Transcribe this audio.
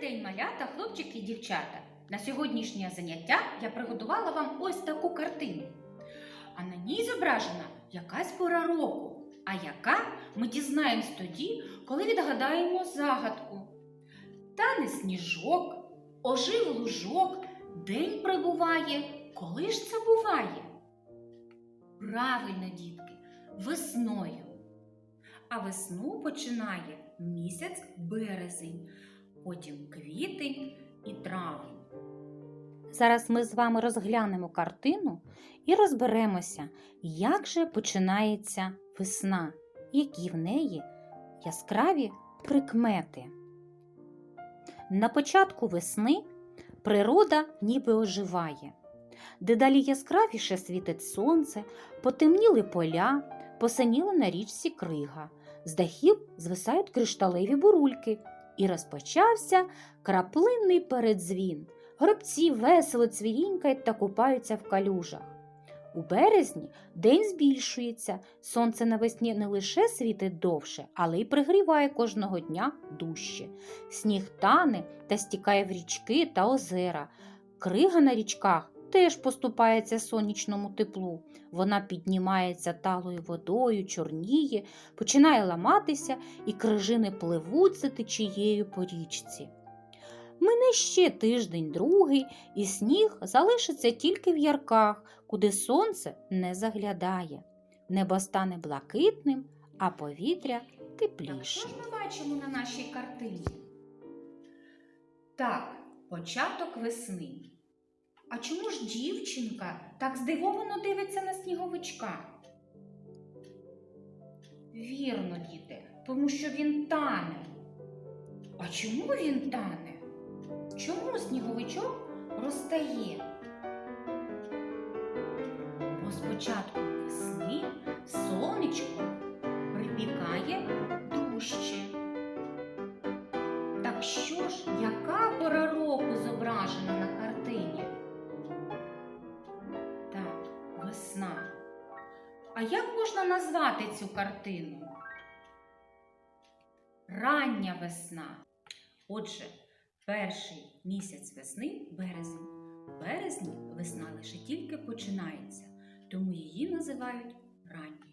день, малята, хлопчики і дівчата. На сьогоднішнє заняття я приготувала вам ось таку картину. А на ній зображена якась пора року. А яка ми дізнаємось тоді, коли відгадаємо загадку. Тане сніжок, ожив лужок, день прибуває. Коли ж це буває? Правильно, дітки, весною. А весну починає місяць березень, потім квітень і травень. Зараз ми з вами розглянемо картину і розберемося, як же починається весна, які в неї яскраві прикмети. На початку весни природа ніби оживає. Дедалі яскравіше світить сонце, потемніли поля, посиніла на річці крига, з дахів звисають кришталеві бурульки, і розпочався краплинний передзвін. Гробці весело цвірінькають та купаються в калюжах. У березні день збільшується, сонце навесні не лише світить довше, але й пригріває кожного дня дужче. Сніг тане та стікає в річки та озера. Крига на річках теж поступається сонячному теплу. Вона піднімається талою водою, чорніє, починає ламатися, і крижини пливуться течією по річці. Мине ще тиждень другий, і сніг залишиться тільки в ярках, куди сонце не заглядає. Небо стане блакитним, а повітря Так, що ж ми бачимо на нашій картині? Так, початок весни. А чому ж дівчинка так здивовано дивиться на сніговичка? Вірно, діти, тому що він тане. А чому він тане? Чому сніговичок розтає? Бо спочатку весни сонечко припікає дужче. Так що ж, яка пора року зображена на весна. А як можна назвати цю картину? Рання весна. Отже, перший місяць весни березень. У березні весна лише тільки починається, тому її називають ранньою.